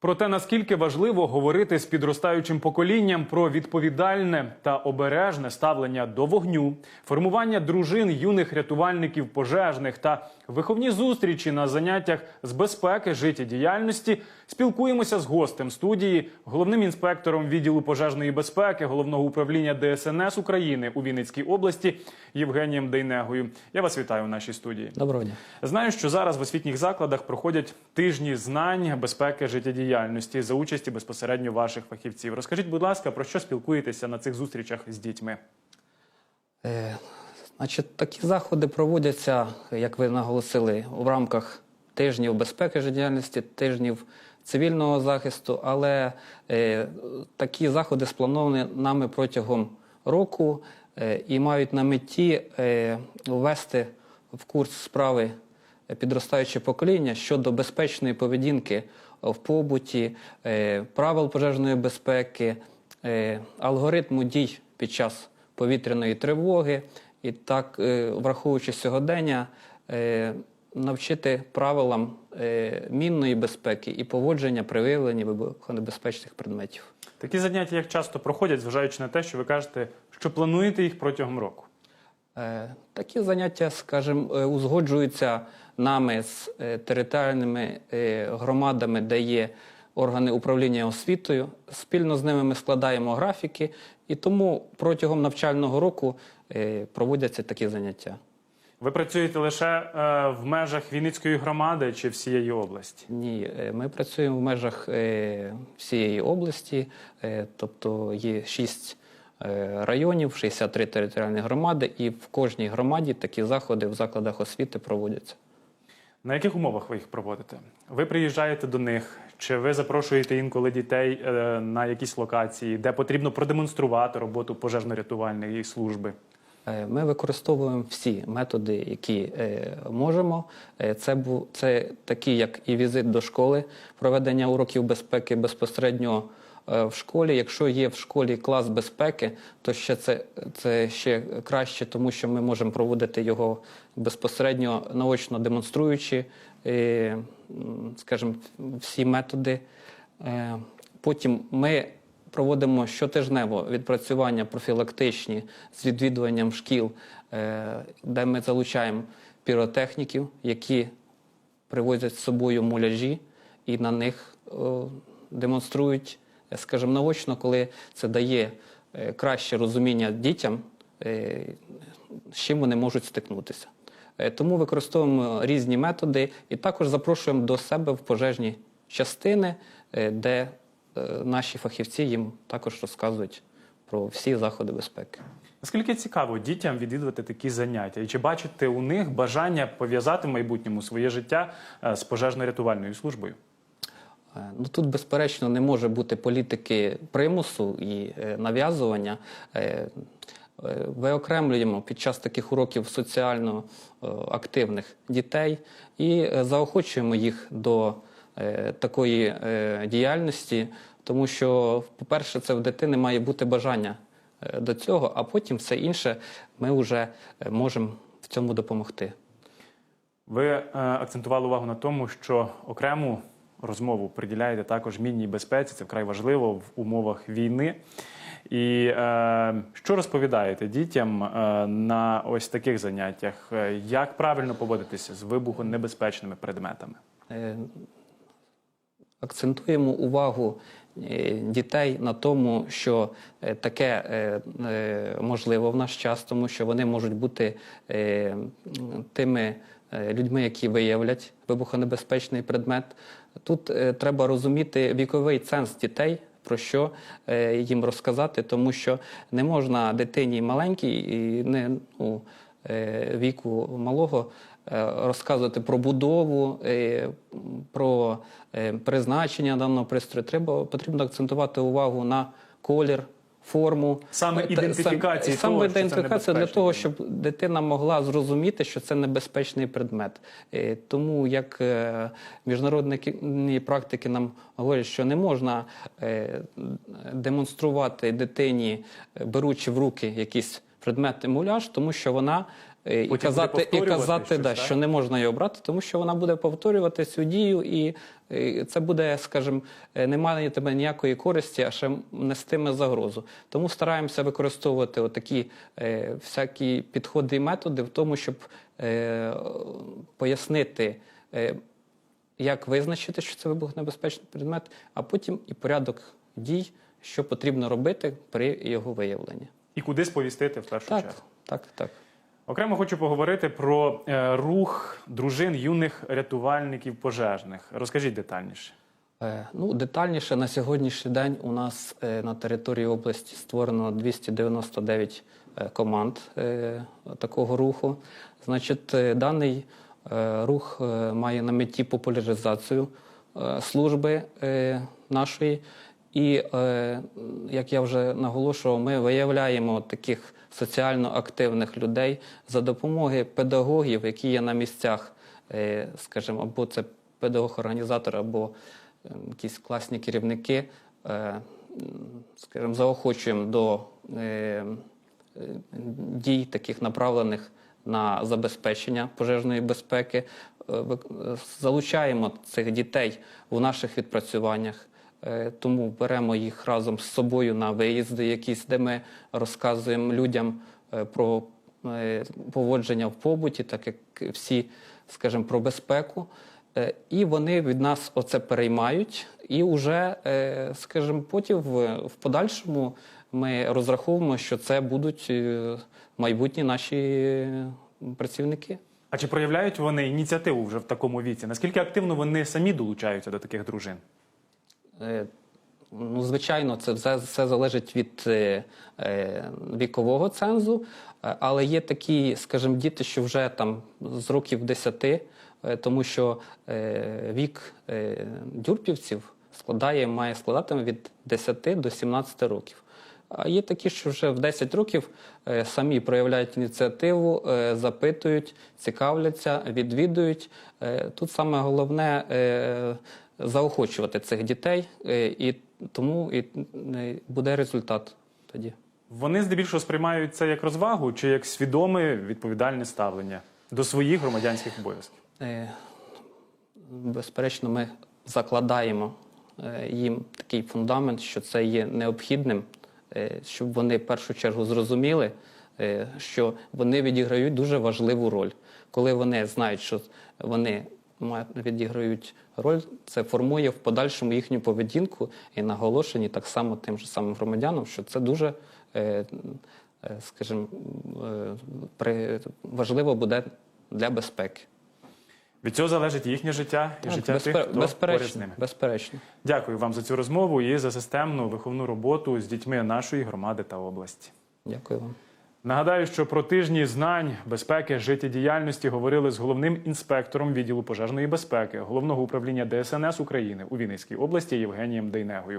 Про те, наскільки важливо говорити з підростаючим поколінням про відповідальне та обережне ставлення до вогню, формування дружин юних рятувальників пожежних та виховні зустрічі на заняттях з безпеки життєдіяльності, спілкуємося з гостем студії, головним інспектором відділу пожежної безпеки головного управління ДСНС України у Вінницькій області Євгенієм Дейнегою. Я вас вітаю в нашій студії. Доброго дня. Знаю, що зараз в освітніх закладах проходять тижні знань безпеки життєдіяльності за участі безпосередньо ваших фахівців. Розкажіть, будь ласка, про що спілкуєтеся на цих зустрічах з дітьми? Е, значить, такі заходи проводяться, як ви наголосили, в рамках тижнів безпеки життєдіяльності, тижнів цивільного захисту, але е, такі заходи сплановані нами протягом року е, і мають на меті е, ввести в курс справи підростаюче покоління щодо безпечної поведінки в побуті, правил пожежної безпеки, алгоритму дій під час повітряної тривоги, і так, враховуючи сьогодення, навчити правилам е, мінної безпеки і поводження при виявленні вибухонебезпечних предметів. Такі заняття як часто проходять, зважаючи на те, що ви кажете, що плануєте їх протягом року. Е, Такі заняття, скажімо, е, узгоджуються нами з територіальними громадами, де є органи управління освітою. Спільно з ними ми складаємо графіки, і тому протягом навчального року проводяться такі заняття. Ви працюєте лише е, в межах Вінницької громади чи всієї області? Ні, е, ми працюємо в межах е, всієї області, тобто є шість районів, 63 територіальні громади, і в кожній громаді такі заходи в закладах освіти проводяться. На яких умовах ви їх проводите? Ви приїжджаєте до них, чи ви запрошуєте інколи дітей на якісь локації, де потрібно продемонструвати роботу пожежно-рятувальної служби? Е, Ми використовуємо всі методи, які е, можемо. Е, Це це такі, як і візит до школи, проведення уроків безпеки безпосередньо в школі. Якщо є в школі клас безпеки, то ще це, це ще краще, тому що ми можемо проводити його безпосередньо наочно демонструючи, скажімо, всі методи. Потім ми проводимо щотижнево відпрацювання профілактичні з відвідуванням шкіл, е, де ми залучаємо піротехніків, які привозять з собою муляжі і на них демонструють, е, скажімо, наочно, коли це дає е, краще розуміння дітям, з чим вони можуть стикнутися. Тому використовуємо різні методи і також запрошуємо до себе в пожежні частини, де наші фахівці їм також розказують про всі заходи безпеки. Наскільки цікаво дітям відвідувати такі заняття? І чи бачите у них бажання пов'язати в майбутньому своє життя е, з пожежно-рятувальною службою? Е, Ну тут, безперечно, не може бути політики примусу і е, нав'язування. Е, е, Виокремлюємо під час таких уроків соціально е, активних дітей і е, заохочуємо їх до е, такої е, діяльності, тому що, по-перше, це в дитини має бути бажання е, до цього, а потім все інше ми вже е, можемо в цьому допомогти. Ви е, акцентували увагу на тому, що окрему розмову приділяєте також мінній безпеці. Це вкрай важливо в умовах війни. І е, що розповідаєте дітям е, на ось таких заняттях? Е, Як правильно поводитися з вибухонебезпечними предметами? Е, акцентуємо увагу е, дітей на тому, що е, таке е, можливо в наш час, тому що вони можуть бути тими людьми, які виявлять вибухонебезпечний предмет. Тут треба розуміти віковий ценз дітей. Про що їм розказати, тому що не можна дитині маленькій і не ну, віку малого е, розказувати про будову, е, про е, призначення даного пристрою. Треба потрібно акцентувати увагу на колір, форму. Саме Е, ідентифікації сам- того, саме це ідентифікація для того, щоб дитина могла зрозуміти, що це небезпечний предмет. Е, Тому як е, міжнародні практики нам говорять, що не можна е, демонструвати дитині, е, беручи в руки якісь предмет муляж, тому що вона е, і Потім казати, і казати щось, да, так? що не можна його брати, тому що вона буде повторювати цю дію, і це буде, скажімо, е, немає тебе ніякої користі, а ще нестиме загрозу. Тому стараємося використовувати такі е, всякі підходи і методи в тому, щоб е, пояснити. Е, як визначити, що це вибухонебезпечний предмет, а потім і порядок дій, що потрібно робити при його виявленні. І куди сповістити в першу Так, чергу. так, так. Окремо хочу поговорити про е, рух дружин юних рятувальників пожежних. Розкажіть детальніше. Е, Ну, детальніше на сьогоднішній день у нас е, на території області створено 299 е, команд е, такого руху. Значить, е, даний е, рух е, має на меті популяризацію е, служби е, нашої. І, е, як я вже наголошував, ми виявляємо таких соціально активних людей за допомогою педагогів, які є на місцях, е, скажімо, або це педагог-організатор, або е, якісь класні керівники, е, скажімо, заохочуємо до е, дій, таких направлених на забезпечення пожежної безпеки. Е, Залучаємо цих дітей у наших відпрацюваннях. Е, Тому беремо їх разом з собою на виїзди, якісь, де ми розказуємо людям е, про е, поводження в побуті, так як всі, скажімо, про безпеку. І вони від нас оце переймають, і вже, скажімо, потім в, подальшому ми розраховуємо, що це будуть майбутні наші працівники. А чи проявляють вони ініціативу вже в такому віці? Наскільки активно вони самі долучаються до таких дружин? Е, Ну, звичайно, це все, все залежить від е, е, вікового цензу, е, але є такі, скажімо, діти, що вже там з років 10, е, тому що е, вік е, дюрпівців складає, має складати від 10 до 17 років. А є такі, що вже в 10 років е, самі проявляють ініціативу, е, запитують, цікавляться, відвідують. Е, Тут саме головне е, заохочувати цих дітей, е, і тому і е, буде результат тоді. Вони здебільшого сприймають це як розвагу чи як свідоме відповідальне ставлення до своїх громадянських обов'язків? Е, Безперечно, ми закладаємо їм такий фундамент, що це є необхідним, щоб вони в першу чергу зрозуміли, що вони відіграють дуже важливу роль. Коли вони знають, що вони відіграють роль, це формує в подальшому їхню поведінку і наголошені так само тим же самим громадянам, що це дуже, е, е, скажімо, е, важливо буде для безпеки. Від цього залежить їхнє життя і Так, життя безпе- тих, хто поряд з ними. безперечно. Дякую вам за цю розмову і за системну виховну роботу з дітьми нашої громади та області. Дякую вам. Нагадаю, що про тижні знань, безпеки, життєдіяльності говорили з головним інспектором відділу пожежної безпеки головного управління ДСНС України у Вінницькій області Євгенієм Дейнегою.